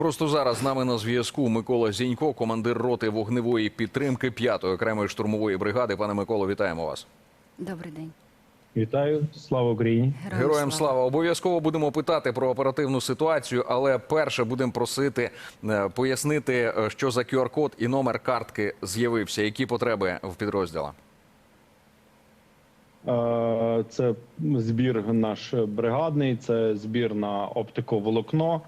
Просто зараз з нами на зв'язку Микола Зінько, командир роти вогневої підтримки 5-ї окремої штурмової бригади. Пане Миколо, вітаємо вас. Добрий день. Вітаю, слава Україні. Героям слава обов'язково будемо питати про оперативну ситуацію, але перше будемо просити е, пояснити, е, що за QR-код і номер картки з'явився. Які потреби в підрозділа? Е, Це збір наш бригадний, це збір на оптиковолокно,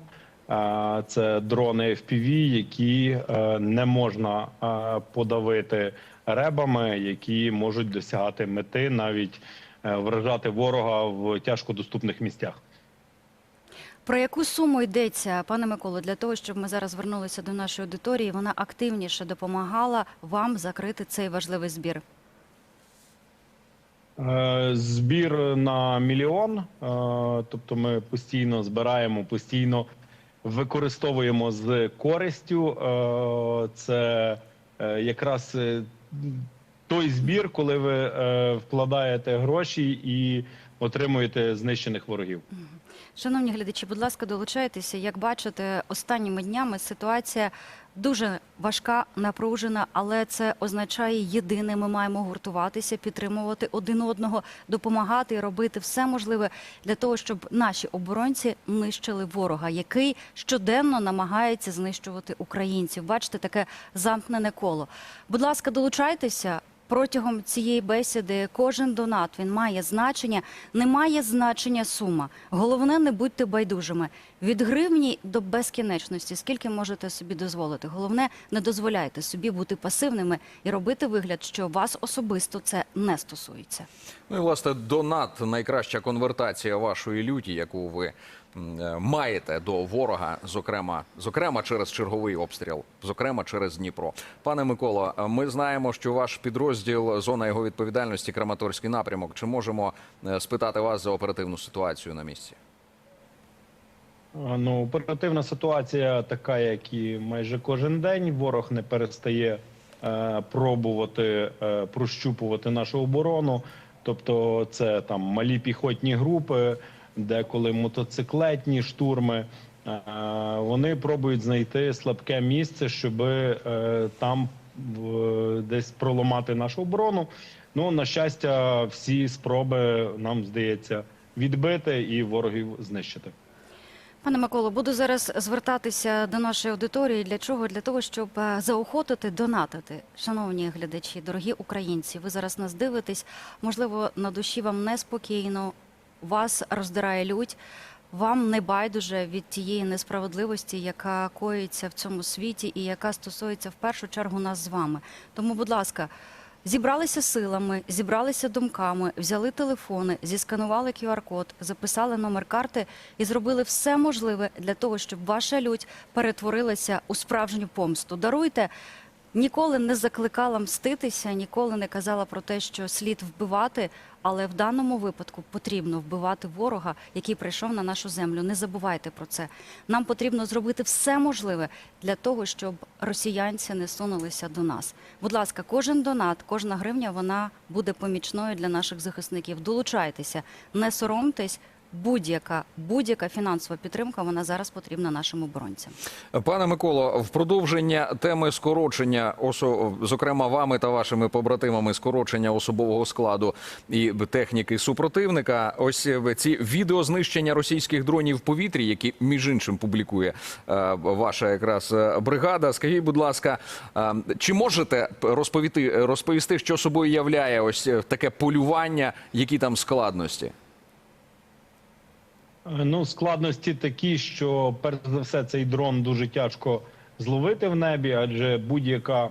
це дрони FPV, які е, не можна е, подавити ребами, які можуть досягати мети, навіть е, вражати ворога в тяжкодоступних місцях. Про яку суму йдеться, пане Миколо, для того, щоб ми зараз звернулися до нашої аудиторії, вона активніше допомагала вам закрити цей важливий збір. Збір на мільйон, тобто ми постійно збираємо, постійно використовуємо з користю. Е, Це е, якраз е, той збір, коли ви вкладаєте гроші і отримуєте знищених ворогів. Шановні глядачі, будь ласка, долучайтеся. Як бачите, останніми днями ситуація дуже важка, напружена, але це означає єдине. Ми маємо гуртуватися, підтримувати один одного, допомагати і робити все можливе для того, щоб наші оборонці нищили ворога, який щоденно намагається знищувати українців. Бачите, таке замкнене коло. Будь ласка, долучайтеся. Протягом цієї бесіди кожен донат він має значення, не має значення сума. Головне, не будьте байдужими. Від гривні до безкінечності, скільки можете собі дозволити. Головне, не дозволяйте собі бути пасивними і робити вигляд, що вас особисто це не стосується. Ну і власне донат найкраща конвертація вашої люті, яку ви маєте до ворога, зокрема, зокрема через черговий обстріл, зокрема через Дніпро. Пане Миколо, е, ми знаємо, що ваш підрозділ, зона його відповідальності, Краматорський напрямок. Чи можемо е, спитати вас за оперативну ситуацію на місці? Е, Ну, оперативна ситуація така, як і майже кожен день. Ворог не перестає е, пробувати е, прощупувати нашу оборону. Тобто, це там малі піхотні групи, деколи мотоциклетні штурми. Е, вони пробують знайти слабке місце, щоб е, там десь проламати нашу оборону. Ну, на щастя, всі спроби нам здається відбити і ворогів знищити. Пане Миколо, буду зараз звертатися до нашої аудиторії. Для чого? Для того, щоб е, заохотити донатити. Шановні глядачі, дорогі українці, ви зараз нас дивитесь. Можливо, на душі вам неспокійно, вас роздирає лють. Вам не байдуже від тієї несправедливості, яка коїться в цьому світі, і яка стосується в першу чергу нас з вами. Тому, будь ласка, зібралися силами, зібралися думками, взяли телефони, зісканували QR-код, записали номер карти і зробили все можливе для того, щоб ваша лють перетворилася у справжню помсту. Даруйте. Ніколи не закликала мститися, ніколи не казала про те, що слід вбивати, але в даному випадку потрібно вбивати ворога, який прийшов на нашу землю. Не забувайте про це. Нам потрібно зробити все можливе для того, щоб росіянці не сунулися до нас. Будь ласка, кожен донат, кожна гривня вона буде помічною для наших захисників. Долучайтеся, не соромтесь. Будь-яка будь-яка фінансова підтримка вона зараз потрібна нашим оборонцям. Пане Миколо, в продовження теми скорочення, осо, зокрема вами та вашими побратимами, скорочення особового складу і техніки супротивника. Ось е, ці відео знищення російських дронів в повітрі, які між іншим публікує е, ваша якраз е, бригада. Скажіть, будь ласка, чи можете розповісти, розповісти, що собою являє ось таке полювання, які там складності? Е, Ну, складності такі, що перш за все цей дрон дуже тяжко зловити в небі, адже будь-яка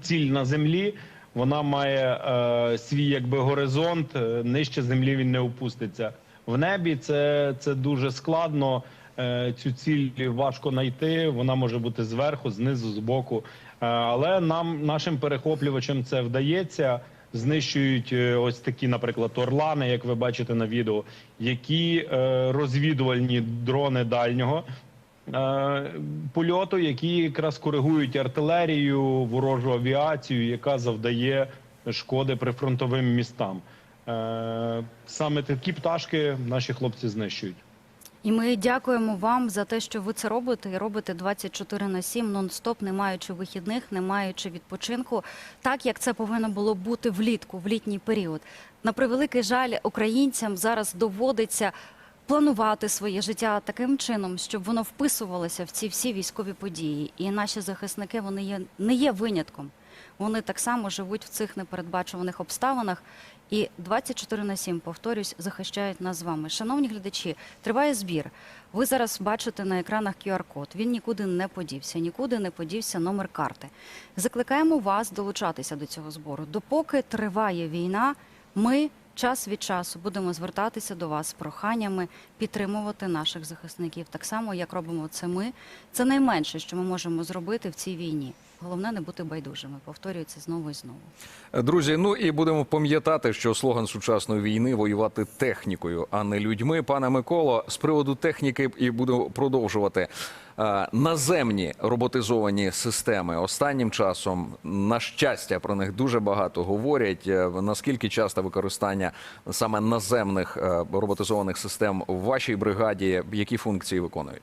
ціль на землі вона має е, свій якби горизонт. е, Нижче землі він не опуститься. В небі це, це дуже складно. Е, цю ціль важко знайти. Вона може бути зверху, знизу, збоку. Е, але нам, нашим перехоплювачам, це вдається знищують е, ось такі, наприклад, орлани, як ви бачите на відео, які е, розвідувальні дрони дальнього е, польоту, які якраз коригують артилерію, ворожу авіацію, яка завдає шкоди прифронтовим містам. Саме такі пташки наші хлопці знищують. І ми дякуємо вам за те, що ви це робите і робите 24 на 7, нон-стоп, не маючи вихідних, не маючи відпочинку, так як це повинно було бути влітку, в літній період. На превеликий жаль, українцям зараз доводиться планувати своє життя таким чином, щоб воно вписувалося в ці всі військові події. І наші захисники вони є не є винятком. Вони так само живуть в цих непередбачуваних обставинах. І 24 на 7, повторюсь, захищають нас з вами. Шановні глядачі, триває збір. Ви зараз бачите на екранах QR-код. Він нікуди не подівся, нікуди не подівся номер карти. Закликаємо вас долучатися до цього збору. Допоки триває війна, ми час від часу будемо звертатися до вас з проханнями підтримувати наших захисників, так само як робимо це ми. Це найменше, що ми можемо зробити в цій війні. Головне не бути байдужими. Повторюю це знову і знову. Друзі, ну і будемо пам'ятати, що слоган сучасної війни воювати технікою, а не людьми. Пане Миколо, з приводу техніки і буду продовжувати. Е, Наземні роботизовані системи останнім часом, на щастя, про них дуже багато говорять. Е, Наскільки часто використання саме наземних е, роботизованих систем в вашій бригаді, які функції виконують?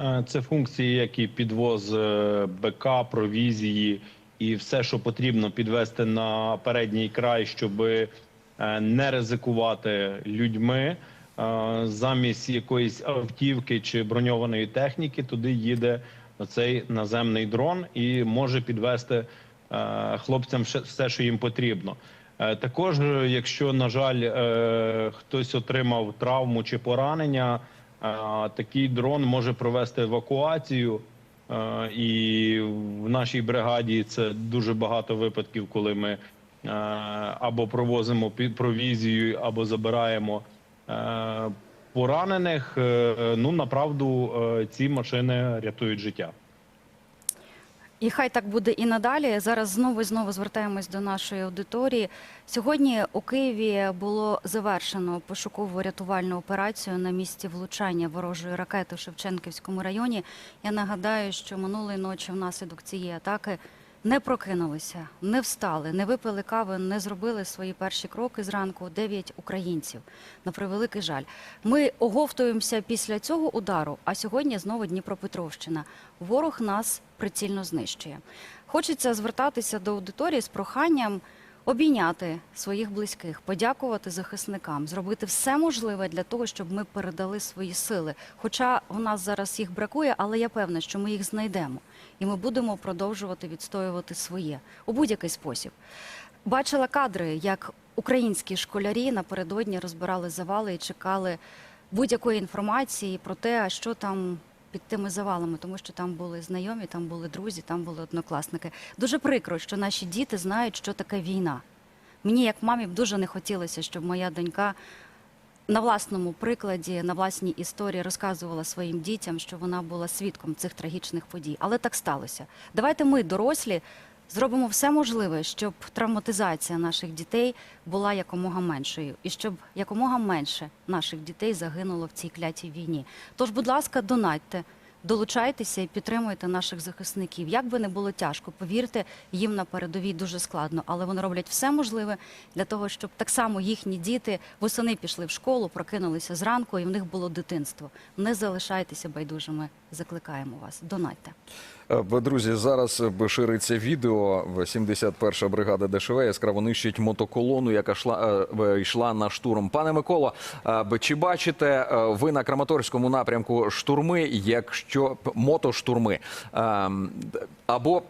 Е, Це функції, як і підвоз е, БК, провізії і все, що потрібно підвести на передній край, щоб е, не ризикувати людьми. Замість якоїсь автівки чи броньованої техніки туди їде цей наземний дрон і може підвести хлопцям все, що їм потрібно. Також, якщо на жаль хтось отримав травму чи поранення, такий дрон може провести евакуацію. І в нашій бригаді це дуже багато випадків, коли ми або провозимо провізію, або забираємо поранених. Е, Ну направду е, ці машини рятують життя. І хай так буде і надалі. Зараз знову і знову звертаємось до нашої аудиторії. Сьогодні у Києві було завершено пошукову рятувальну операцію на місці влучання ворожої ракети в Шевченківському районі. Я нагадаю, що минулої ночі внаслідок цієї атаки не прокинулися, не встали, не випили кави, не зробили свої перші кроки зранку. Дев'ять українців. На превеликий жаль. Ми оговтуємося після цього удару. А сьогодні знову Дніпропетровщина. Ворог нас прицільно знищує. Хочеться звертатися до аудиторії з проханням обійняти своїх близьких, подякувати захисникам, зробити все можливе для того, щоб ми передали свої сили. Хоча у нас зараз їх бракує, але я певна, що ми їх знайдемо, і ми будемо продовжувати відстоювати своє у будь-який спосіб. Бачила кадри, як українські школярі напередодні розбирали завали і чекали будь-якої інформації про те, що там під тими завалами, тому що там були знайомі, там були друзі, там були однокласники. Дуже прикро, що наші діти знають, що таке війна. Мені, як мамі, б дуже не хотілося, щоб моя донька на власному прикладі, на власній історії розказувала своїм дітям, що вона була свідком цих трагічних подій. Але так сталося. Давайте ми, дорослі, зробимо все можливе, щоб травматизація наших дітей була якомога меншою, і щоб якомога менше наших дітей загинуло в цій клятій війні. Тож, будь ласка, донатьте. Долучайтеся і підтримуйте наших захисників. Як би не було тяжко, повірте, їм на передовій дуже складно, але вони роблять все можливе для того, щоб так само їхні діти восени пішли в школу, прокинулися зранку, і в них було дитинство. Не залишайтеся байдужими. Закликаємо вас. Донатьте. Е, Друзі, зараз е, шириться відео. В 71-ша бригада ДШВ яскраво нищить мотоколону, яка йшла, е, йшла на штурм. Пане Миколо, чи бачите ви на Краматорському напрямку штурми, якщо мотоштурми ем, або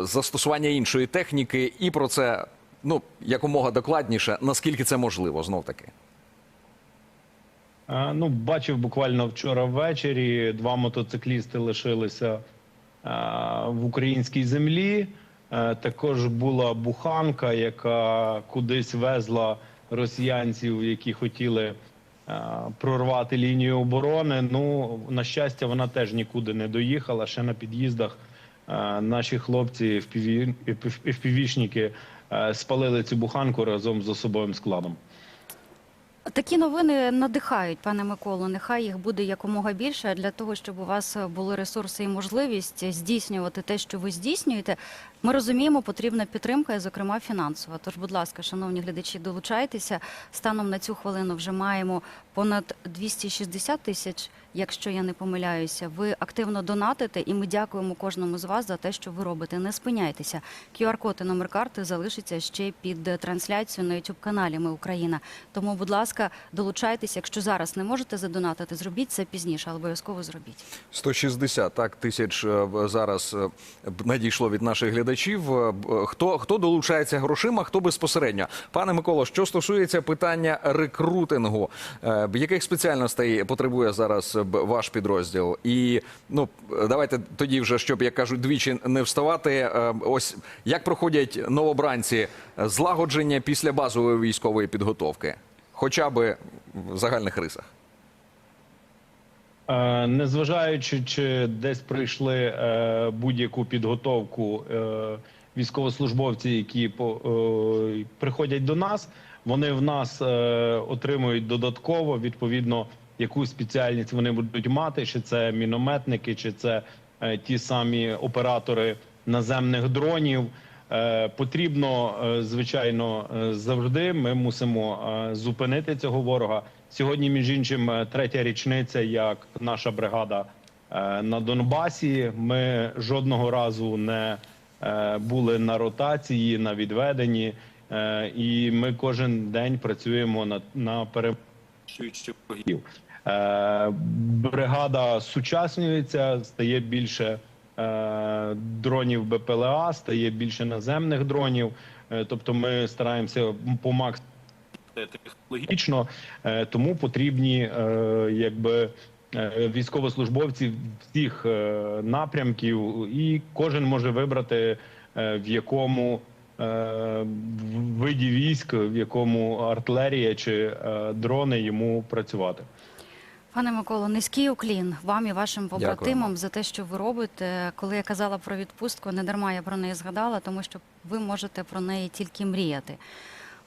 застосування іншої техніки, і про це ну якомога докладніше, наскільки це можливо, знов таки. Ну, бачив буквально вчора ввечері. Два мотоциклісти лишилися в українській землі. Е, Також була буханка, яка кудись везла росіянців, які хотіли е, прорвати лінію оборони. Ну, на щастя, вона теж нікуди не доїхала. Ще на під'їздах е, наші хлопці, е, спалили цю буханку разом з особовим складом. Такі новини надихають, пане Миколо. Нехай їх буде якомога більше для того, щоб у вас були ресурси і можливість здійснювати те, що ви здійснюєте. Ми розуміємо, потрібна підтримка, зокрема фінансова. Тож, будь ласка, шановні глядачі, долучайтеся. Станом на цю хвилину вже маємо понад 260 тисяч. Якщо я не помиляюся, ви активно донатите, і ми дякуємо кожному з вас за те, що ви робите. Не спиняйтеся. QR-код і номер карти залишиться ще під трансляцією на youtube каналі Ми Україна. Тому, будь ласка, долучайтеся. Якщо зараз не можете задонатити, зробіть це пізніше, але обов'язково зробіть. 160 так, тисяч е, зараз е, надійшло від наших глядачів. Е, Хто, хто долучається грошима, хто безпосередньо? Пане Миколо, що стосується питання рекрутингу, яких спеціальностей потребує зараз ваш підрозділ? І ну давайте тоді вже, щоб як кажуть, двічі не вставати. Ось як проходять новобранці злагодження після базової військової підготовки, хоча би в загальних рисах. Е, Незважаючи, чи десь пройшли е, будь-яку підготовку е, військовослужбовці, які приходять до нас, вони в нас отримують додатково відповідно яку спеціальність вони будуть мати, чи це мінометники, чи це ті самі оператори наземних дронів. Е, Потрібно, е, звичайно, е, завжди. Ми мусимо зупинити цього ворога. Сьогодні, між іншим, третя річниця, як наша бригада на Донбасі. Ми жодного разу не були на ротації, на відведенні, і ми кожен день працюємо на, на. Е, Бригада сучаснюється, стає більше дронів БПЛА, стає більше наземних дронів. Е, Тобто ми стараємося по максимуму технологічно, е, тому потрібні е, якби е, військовослужбовці всіх е, напрямків, і кожен може вибрати е, в якому е, виді військ, в якому артилерія чи е, дрони йому працювати. Пане Миколо, низький уклін вам і вашим побратимам Дякую. за те, що ви робите. Коли я казала про відпустку, не дарма я про неї згадала, тому що ви можете про неї тільки мріяти.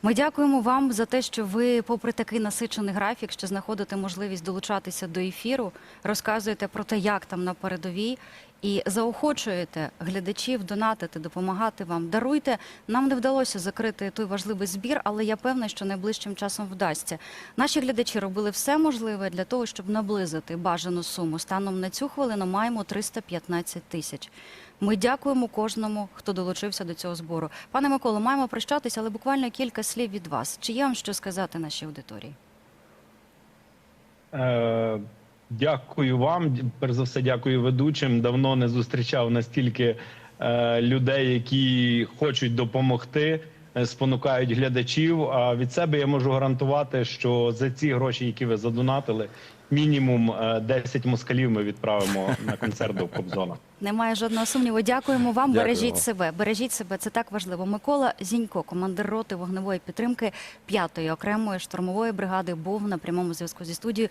Ми дякуємо вам за те, що ви, попри такий насичений графік, що знаходите можливість долучатися до ефіру, розказуєте про те, як там на передовій, і заохочуєте глядачів донатити, допомагати вам. Даруйте. Нам не вдалося закрити той важливий збір, але я певна, що найближчим часом вдасться. Наші глядачі робили все можливе для того, щоб наблизити бажану суму. Станом на цю хвилину маємо 315 тисяч. Ми дякуємо кожному, хто долучився до цього збору. Пане Миколо, маємо прощатися, але буквально кілька слів від вас. Чи є вам що сказати нашій аудиторії? Е, Дякую вам. Перш за все, дякую ведучим. Давно не зустрічав настільки е, людей, які хочуть допомогти, е, спонукають глядачів. А від себе я можу гарантувати, що за ці гроші, які ви задонатили, мінімум е, 10 москалів ми відправимо на концерт до Кобзона. Немає жодного сумніву. Дякуємо вам. Дякуємо. Бережіть себе. Бережіть себе. Це так важливо. Микола Зінько, командир роти вогневої підтримки 5-ї окремої штурмової бригади, був на прямому зв'язку зі студією.